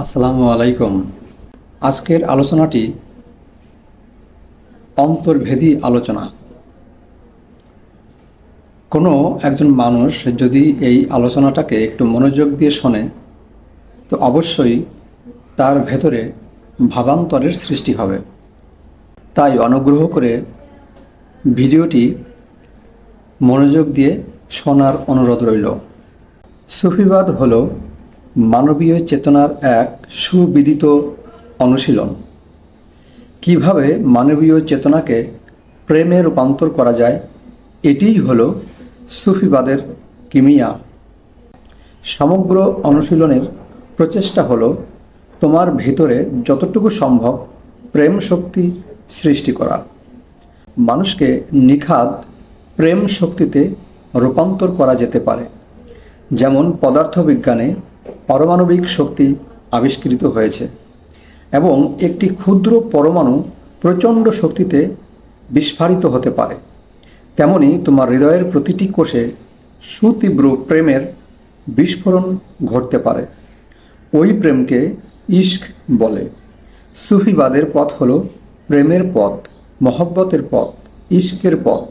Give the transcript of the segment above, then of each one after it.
আসসালামু আলাইকুম। আজকের আলোচনাটি অন্তর্ভেদী আলোচনা। কোনো একজন মানুষ যদি এই আলোচনাটাকে একটু মনোযোগ দিয়ে শোনে, তো অবশ্যই তার ভেতরে ভাবান্তরের সৃষ্টি হবে। তাই অনুগ্রহ করে ভিডিওটি মনোযোগ দিয়ে শোনার অনুরোধ রইল। সুফিবাদ হল মানবীয় চেতনার এক সুবিদিত অনুশীলন। কীভাবে মানবীয় চেতনাকে প্রেমে রূপান্তর করা যায়, এটিই হল সুফিবাদের কিমিয়া। সমগ্র অনুশীলনের প্রচেষ্টা হল তোমার ভেতরে যতটুকু সম্ভব প্রেম শক্তি সৃষ্টি করা। মানুষকে নিখাদ প্রেম শক্তিতে রূপান্তর করা যেতে পারে, যেমন পদার্থবিজ্ঞানে পারমাণবিক শক্তি আবিষ্কৃত হয়েছে এবং একটি ক্ষুদ্র পরমাণু প্রচণ্ড শক্তিতে বিস্ফারিত হতে পারে। তেমনি তোমার হৃদয়ের প্রতিটি কোষে সুতীব্র প্রেমের বিস্ফোরণ ঘটতে পারে। ওই প্রেমকে ইস্ক বলে। সুফিবাদের পথ হল প্রেমের পথ, মহব্বতের পথ ইস্কের পথ।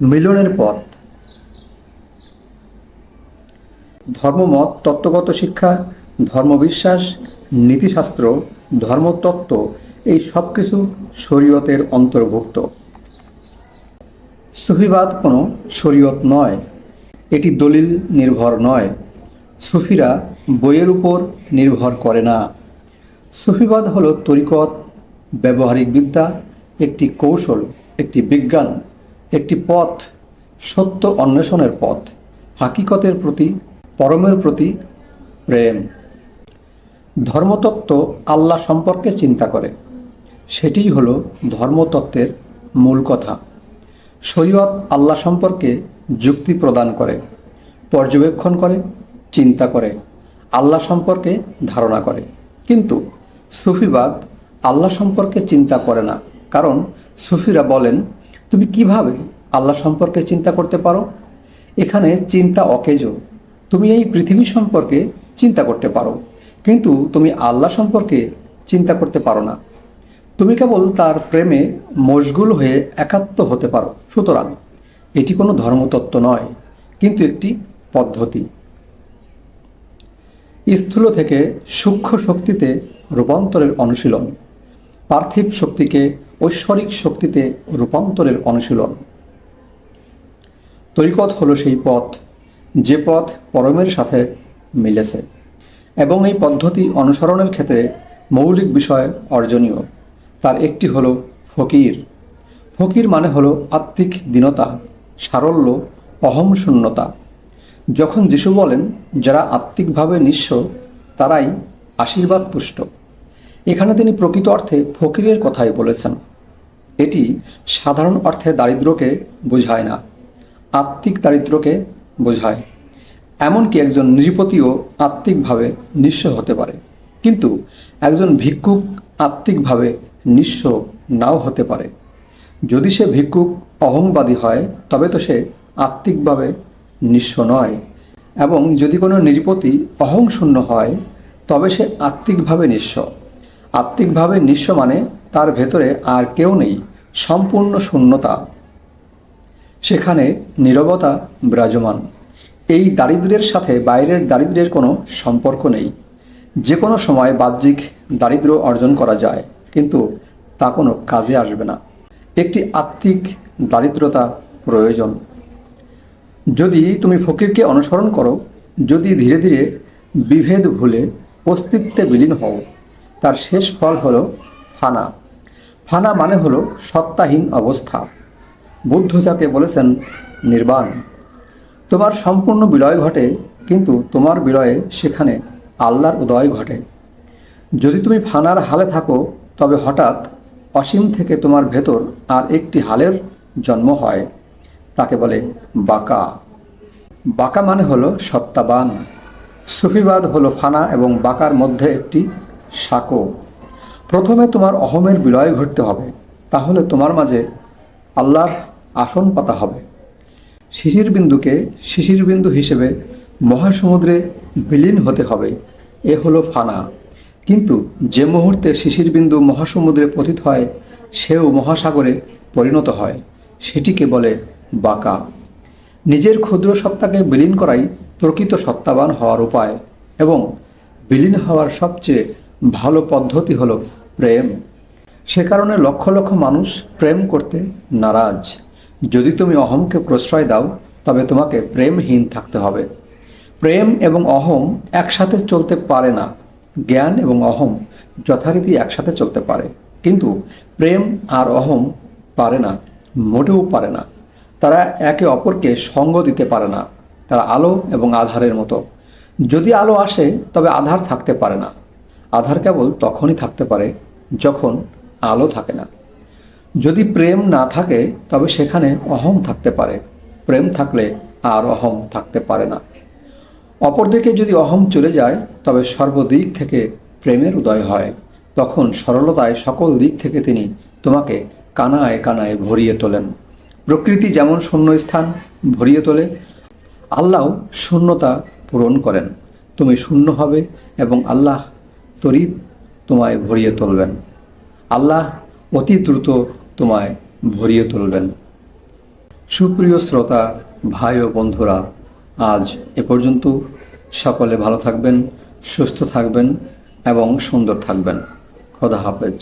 মিলনের পথ। ধর্মমত তত্ত্বগত শিক্ষা ধর্মবিশ্বাস নীতিশাস্ত্র ধর্মতত্ত্ব এই সব কিছু শরীয়তের অন্তর্ভুক্ত। সুফিবাদ কোনো শরীয়ত নয়, এটি দলিল নির্ভর নয়, সুফিরা বইয়ের উপর নির্ভর করে না। সুফিবাদ হলো তরিকত, ব্যবহারিক বিদ্যা, একটি কৌশল, একটি বিজ্ঞান। একটি পথ, সত্য অন্বেষণের পথ, হাকিকতের প্রতি, পরমের প্রতি প্রেম। ধর্মতত্ত্ব আল্লাহ সম্পর্কে চিন্তা করে। সেটিই হলো ধর্মতত্ত্বের মূল কথা। শরীয়ত আল্লাহ সম্পর্কে যুক্তি প্রদান করে, পর্যবেক্ষণ করে, চিন্তা করে, আল্লাহ সম্পর্কে ধারণা করে। কিন্তু সুফিবাদ আল্লাহ সম্পর্কে চিন্তা করে না, কারণ সুফিরা বলেন তুমি কীভাবে আল্লাহ সম্পর্কে চিন্তা করতে পারো? এখানে চিন্তা অকেজ। তুমি এই পৃথিবী সম্পর্কে চিন্তা করতে পারো, কিন্তু তুমি আল্লাহ সম্পর্কে চিন্তা করতে পারো না। তুমি কেবল তার প্রেমে মশগুল হয়ে একাত্ম হতে পারো। সুতরাং এটি কোনো ধর্মতত্ত্ব নয়, কিন্তু একটি পদ্ধতি। স্থূল থেকে সূক্ষ্ম শক্তিতে রূপান্তরের অনুশীলন। পার্থিব শক্তিকে ঐশ্বরিক শক্তিতে রূপান্তরের অনুশীলন। তরিকত হলো সেই পথ, যে পথ পরমের সাথে মিলেছে এবং এই পদ্ধতি অনুসরণের ক্ষেত্রে মৌলিক বিষয় অর্জনীয়। তার একটি হলো ফকির। ফকির মানে হলো আত্মিক দীনতা, সারল্য, অহম শূন্যতা। যখন যিশু বলেন, যারা আত্মিকভাবে নিঃস্ব, তারাই আশীর্বাদ পুষ্ট এখানে তিনি প্রকৃত অর্থে ফকিরের কথাই বলেছেন। এটি সাধারণ অর্থে দারিদ্র্যকে বোঝায় না, আত্মিক দারিদ্র্যকে বোঝায়। এমনকি একজন নৃপতিও আত্মিকভাবে নিঃস্ব হতে পারে। কিন্তু একজন ভিক্ষুক আত্মিকভাবে নিঃস্ব নাও হতে পারে। যদি সে ভিক্ষুক অহংবাদী হয়, তবে তো সে আত্মিকভাবে নিঃস্ব নয়। এবং যদি কোনো নৃপতি অহংশূন্য হয়, তবে সে আত্মিকভাবে নিঃস্ব। আত্মিকভাবে নিঃস্ব মানে তার ভেতরে আর কেউ নেই, সম্পূর্ণ শূন্যতা। সেখানে নীরবতা বিরাজমান। এই দারিদ্র্যের সাথে বাইরের দারিদ্র্যের কোনো সম্পর্ক নেই। যে কোনো সময় বাহ্যিক দারিদ্র্য অর্জন করা যায়, কিন্তু তা কোনো কাজে আসবে না। একটি আত্মিক দারিদ্রতা প্রয়োজন। যদি তুমি ফকিরকে অনুসরণ করো, যদি ধীরে ধীরে বিভেদ ভুলে অস্তিত্বে বিলীন হও, তার শেষ ফল হলো ফানা। ফানা মানে হলো সত্তাহীন অবস্থা। বুদ্ধ যাকে বলেছেন নির্বাণ, তোমার সম্পূর্ণ বিলয় ঘটে, কিন্তু তোমার বিলয়ে সেখানে আল্লাহর উদয় ঘটে। যদি তুমি ফানার হালে থাকো, তবে হঠাৎ অসীম থেকে তোমার ভেতর আর একটি হালের জন্ম হয়। তাকে বলে বাঁকা। বাঁকা মানে হলো সত্তাবান। সুফিবাদ হলো ফানা এবং বাঁকার মধ্যে একটি সাঁকো। প্রথমে তোমার অহমের বিলয় ঘটতে হবে, তাহলে তোমার মাঝে আল্লাহর আসন পাতা হবে। শিশির বিন্দুকে শিশির বিন্দু হিসেবে মহাসমুদ্রে বিলীন হতে হবে, এ হলো ফানা। কিন্তু যে মুহূর্তে শিশির বিন্দু মহাসমুদ্রে পতিত হয়, সেও মহাসাগরে পরিণত হয়, সেটিকে বলে বাঁকা। নিজের ক্ষুদ্র সত্তাকে বিলীন করাই প্রকৃত সত্তাবান হওয়ার উপায় এবং বিলীন হওয়ার সবচেয়ে ভালো পদ্ধতি হল প্রেম। সে কারণে লক্ষ লক্ষ মানুষ প্রেম করতে নারাজ। যদি তুমি অহমকে প্রশ্রয় দাও, তবে তোমাকে প্রেমহীন থাকতে হবে। প্রেম এবং অহম একসাথে চলতে পারে না। জ্ঞান এবং অহম যথারীতি একসাথে চলতে পারে। কিন্তু প্রেম আর অহম পারে না, মোটেও পারে না। তারা একে অপরকে সঙ্গ দিতে পারে না। তারা আলো এবং আধারের মতো। যদি আলো আসে, তবে আধার থাকতে পারে না। আধার কেবল তখনই থাকতে পারে যখন আলো থাকে না। যদি প্রেম না থাকে, তবে সেখানে অহম থাকতে পারে। প্রেম থাকলে আর অহম থাকতে পারে না। অপরদিকে যদি অহম চলে যায়, তবে সর্বদিক থেকে প্রেমের উদয় হয়। তখন সরলতায় সকল দিক থেকে তিনি তোমাকে কানায় কানায় ভরিয়ে তোলেন। প্রকৃতি যেমন শূন্যস্থান ভরিয়ে তোলে আল্লাহ শূন্যতা পূরণ করেন। তুমি শূন্য হবে এবং আল্লাহ তরিত তোমায় ভরিয়ে তুলবেন। আল্লাহ অতি দ্রুত তোমায় ভরিয়ে তুলবেন। সুপ্রিয় শ্রোতা, ভাই ও বন্ধুরা, আজ এ পর্যন্ত সকলে ভালো থাকবেন, সুস্থ থাকবেন এবং সুন্দর থাকবেন। খোদা হাফেজ।